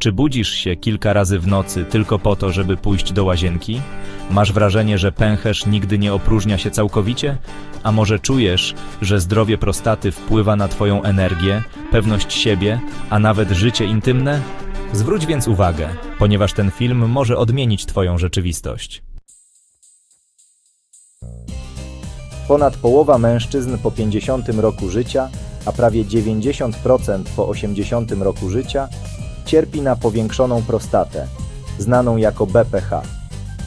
Czy budzisz się kilka razy w nocy tylko po to, żeby pójść do łazienki? Masz wrażenie, że pęcherz nigdy nie opróżnia się całkowicie? A może czujesz, że zdrowie prostaty wpływa na Twoją energię, pewność siebie, a nawet życie intymne? Zwróć więc uwagę, ponieważ ten film może odmienić Twoją rzeczywistość. Ponad połowa mężczyzn po 50 roku życia, a prawie 90% po 80 roku życia, cierpi na powiększoną prostatę, znaną jako BPH,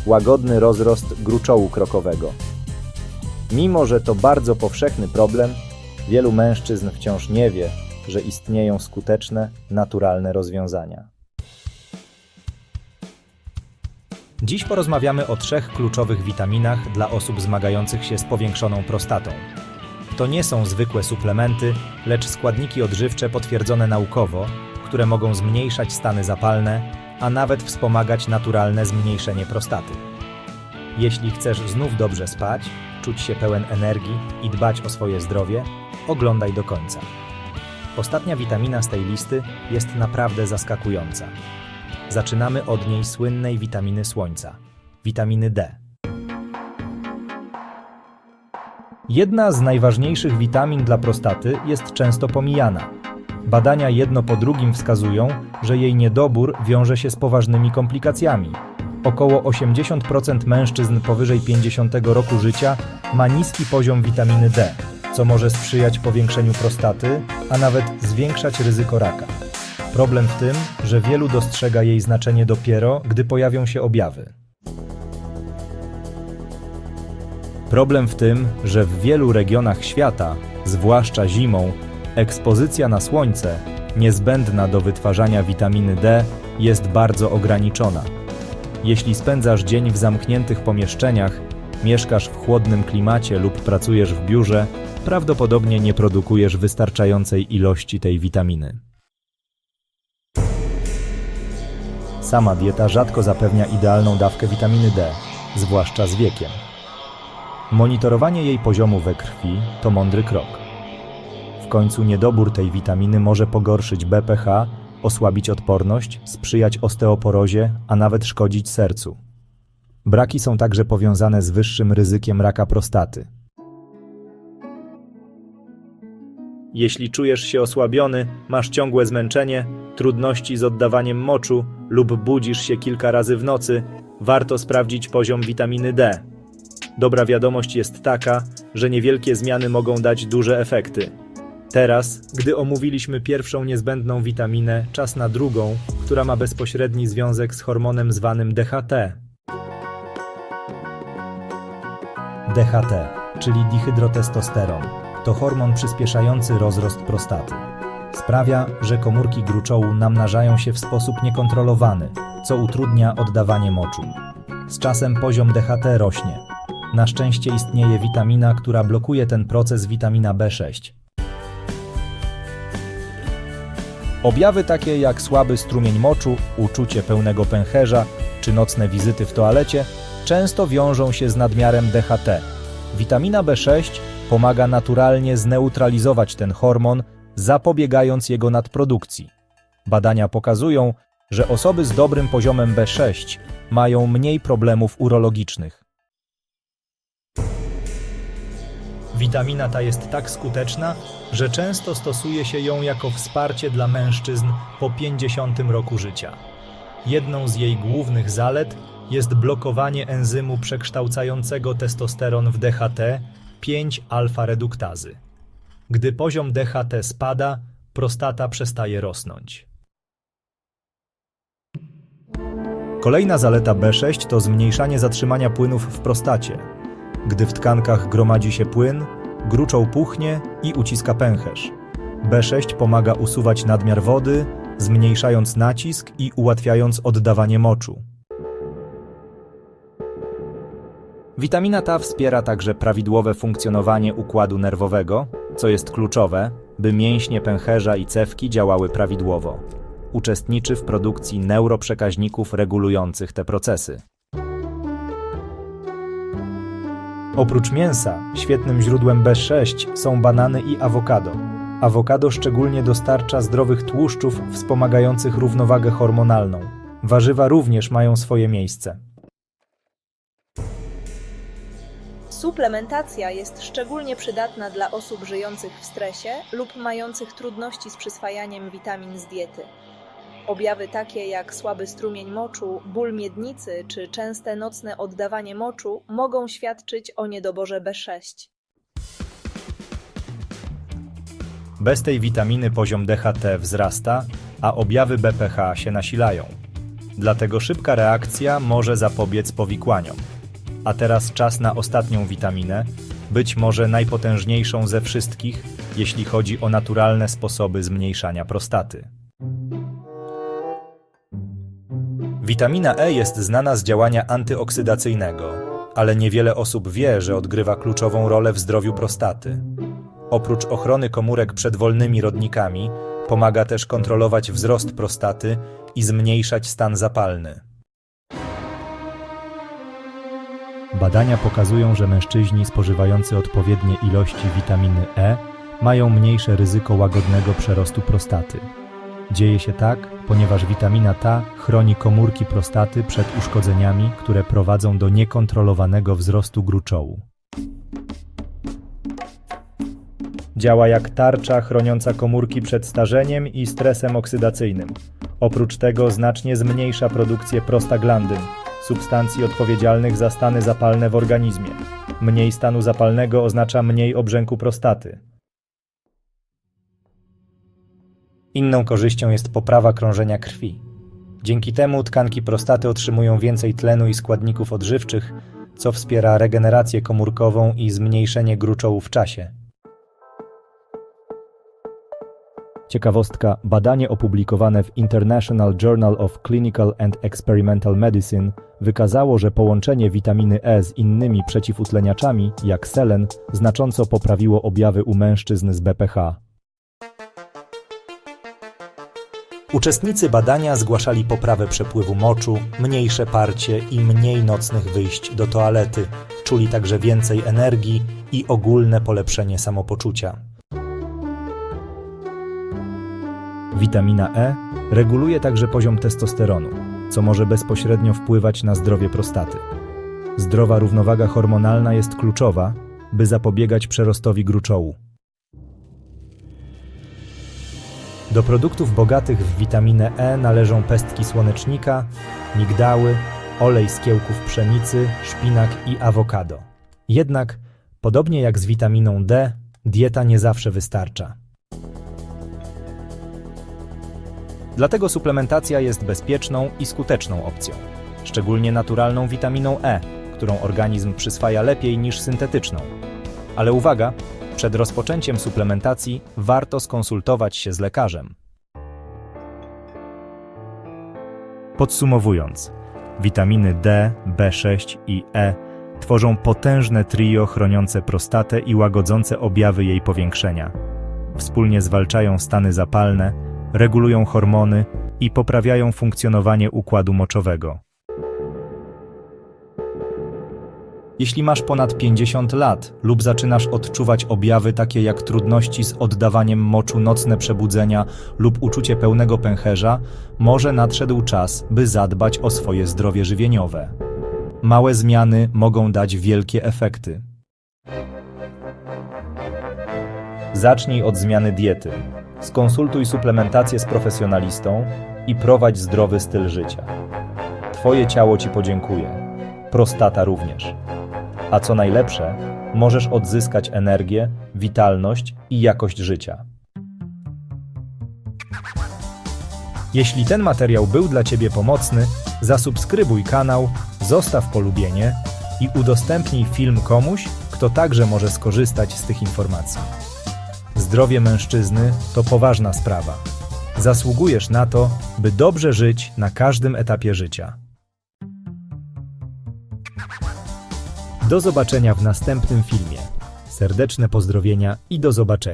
łagodny rozrost gruczołu krokowego. Mimo, że to bardzo powszechny problem, wielu mężczyzn wciąż nie wie, że istnieją skuteczne, naturalne rozwiązania. Dziś porozmawiamy o trzech kluczowych witaminach dla osób zmagających się z powiększoną prostatą. To nie są zwykłe suplementy, lecz składniki odżywcze potwierdzone naukowo, które mogą zmniejszać stany zapalne, a nawet wspomagać naturalne zmniejszenie prostaty. Jeśli chcesz znów dobrze spać, czuć się pełen energii i dbać o swoje zdrowie, oglądaj do końca. Ostatnia witamina z tej listy jest naprawdę zaskakująca. Zaczynamy od niej słynnej witaminy słońca, witaminy D. Jedna z najważniejszych witamin dla prostaty jest często pomijana. Badania jedno po drugim wskazują, że jej niedobór wiąże się z poważnymi komplikacjami. Około 80% mężczyzn powyżej 50 roku życia ma niski poziom witaminy D, co może sprzyjać powiększeniu prostaty, a nawet zwiększać ryzyko raka. Problem w tym, że wielu dostrzega jej znaczenie dopiero, gdy pojawią się objawy. Problem w tym, że w wielu regionach świata, zwłaszcza zimą, ekspozycja na słońce, niezbędna do wytwarzania witaminy D, jest bardzo ograniczona. Jeśli spędzasz dzień w zamkniętych pomieszczeniach, mieszkasz w chłodnym klimacie lub pracujesz w biurze, prawdopodobnie nie produkujesz wystarczającej ilości tej witaminy. Sama dieta rzadko zapewnia idealną dawkę witaminy D, zwłaszcza z wiekiem. Monitorowanie jej poziomu we krwi to mądry krok. W końcu niedobór tej witaminy może pogorszyć BPH, osłabić odporność, sprzyjać osteoporozie, a nawet szkodzić sercu. Braki są także powiązane z wyższym ryzykiem raka prostaty. Jeśli czujesz się osłabiony, masz ciągłe zmęczenie, trudności z oddawaniem moczu lub budzisz się kilka razy w nocy, warto sprawdzić poziom witaminy D. Dobra wiadomość jest taka, że niewielkie zmiany mogą dać duże efekty. Teraz, gdy omówiliśmy pierwszą niezbędną witaminę, czas na drugą, która ma bezpośredni związek z hormonem zwanym DHT. DHT, czyli dihydrotestosteron, to hormon przyspieszający rozrost prostaty. Sprawia, że komórki gruczołu namnażają się w sposób niekontrolowany, co utrudnia oddawanie moczu. Z czasem poziom DHT rośnie. Na szczęście istnieje witamina, która blokuje ten proces witamina B6. Objawy takie jak słaby strumień moczu, uczucie pełnego pęcherza czy nocne wizyty w toalecie często wiążą się z nadmiarem DHT. Witamina B6 pomaga naturalnie zneutralizować ten hormon, zapobiegając jego nadprodukcji. Badania pokazują, że osoby z dobrym poziomem B6 mają mniej problemów urologicznych. Witamina ta jest tak skuteczna, że często stosuje się ją jako wsparcie dla mężczyzn po 50 roku życia. Jedną z jej głównych zalet jest blokowanie enzymu przekształcającego testosteron w DHT 5-alfa-reduktazy. Gdy poziom DHT spada, prostata przestaje rosnąć. Kolejna zaleta B6 to zmniejszanie zatrzymania płynów w prostacie. Gdy w tkankach gromadzi się płyn, gruczoł puchnie i uciska pęcherz. B6 pomaga usuwać nadmiar wody, zmniejszając nacisk i ułatwiając oddawanie moczu. Witamina ta wspiera także prawidłowe funkcjonowanie układu nerwowego, co jest kluczowe, by mięśnie pęcherza i cewki działały prawidłowo. Uczestniczy w produkcji neuroprzekaźników regulujących te procesy. Oprócz mięsa, świetnym źródłem B6 są banany i awokado. Awokado szczególnie dostarcza zdrowych tłuszczów wspomagających równowagę hormonalną. Warzywa również mają swoje miejsce. Suplementacja jest szczególnie przydatna dla osób żyjących w stresie lub mających trudności z przyswajaniem witamin z diety. Objawy takie jak słaby strumień moczu, ból miednicy czy częste nocne oddawanie moczu mogą świadczyć o niedoborze B6. Bez tej witaminy poziom DHT wzrasta, a objawy BPH się nasilają. Dlatego szybka reakcja może zapobiec powikłaniom. A teraz czas na ostatnią witaminę, być może najpotężniejszą ze wszystkich, jeśli chodzi o naturalne sposoby zmniejszania prostaty. Witamina E jest znana z działania antyoksydacyjnego, ale niewiele osób wie, że odgrywa kluczową rolę w zdrowiu prostaty. Oprócz ochrony komórek przed wolnymi rodnikami, pomaga też kontrolować wzrost prostaty i zmniejszać stan zapalny. Badania pokazują, że mężczyźni spożywający odpowiednie ilości witaminy E mają mniejsze ryzyko łagodnego przerostu prostaty. Dzieje się tak, ponieważ witamina ta chroni komórki prostaty przed uszkodzeniami, które prowadzą do niekontrolowanego wzrostu gruczołu. Działa jak tarcza chroniąca komórki przed starzeniem i stresem oksydacyjnym. Oprócz tego znacznie zmniejsza produkcję prostaglandyn, substancji odpowiedzialnych za stany zapalne w organizmie. Mniej stanu zapalnego oznacza mniej obrzęku prostaty. Inną korzyścią jest poprawa krążenia krwi. Dzięki temu tkanki prostaty otrzymują więcej tlenu i składników odżywczych, co wspiera regenerację komórkową i zmniejszenie gruczołu w czasie. Ciekawostka: badanie opublikowane w International Journal of Clinical and Experimental Medicine wykazało, że połączenie witaminy E z innymi przeciwutleniaczami, jak selen, znacząco poprawiło objawy u mężczyzn z BPH. Uczestnicy badania zgłaszali poprawę przepływu moczu, mniejsze parcie i mniej nocnych wyjść do toalety. Czuli także więcej energii i ogólne polepszenie samopoczucia. Witamina E reguluje także poziom testosteronu, co może bezpośrednio wpływać na zdrowie prostaty. Zdrowa równowaga hormonalna jest kluczowa, by zapobiegać przerostowi gruczołu. Do produktów bogatych w witaminę E należą pestki słonecznika, migdały, olej z kiełków pszenicy, szpinak i awokado. Jednak, podobnie jak z witaminą D, dieta nie zawsze wystarcza. Dlatego suplementacja jest bezpieczną i skuteczną opcją, szczególnie naturalną witaminą E, którą organizm przyswaja lepiej niż syntetyczną. Ale uwaga, przed rozpoczęciem suplementacji warto skonsultować się z lekarzem. Podsumowując, witaminy D, B6 i E tworzą potężne trio chroniące prostatę i łagodzące objawy jej powiększenia. Wspólnie zwalczają stany zapalne, regulują hormony i poprawiają funkcjonowanie układu moczowego. Jeśli masz ponad 50 lat lub zaczynasz odczuwać objawy takie jak trudności z oddawaniem moczu, nocne przebudzenia lub uczucie pełnego pęcherza, może nadszedł czas, by zadbać o swoje zdrowie żywieniowe. Małe zmiany mogą dać wielkie efekty. Zacznij od zmiany diety. Skonsultuj suplementację z profesjonalistą i prowadź zdrowy styl życia. Twoje ciało ci podziękuje. Prostata również. A co najlepsze, możesz odzyskać energię, witalność i jakość życia. Jeśli ten materiał był dla Ciebie pomocny, zasubskrybuj kanał, zostaw polubienie i udostępnij film komuś, kto także może skorzystać z tych informacji. Zdrowie mężczyzny to poważna sprawa. Zasługujesz na to, by dobrze żyć na każdym etapie życia. Do zobaczenia w następnym filmie. Serdeczne pozdrowienia i do zobaczenia.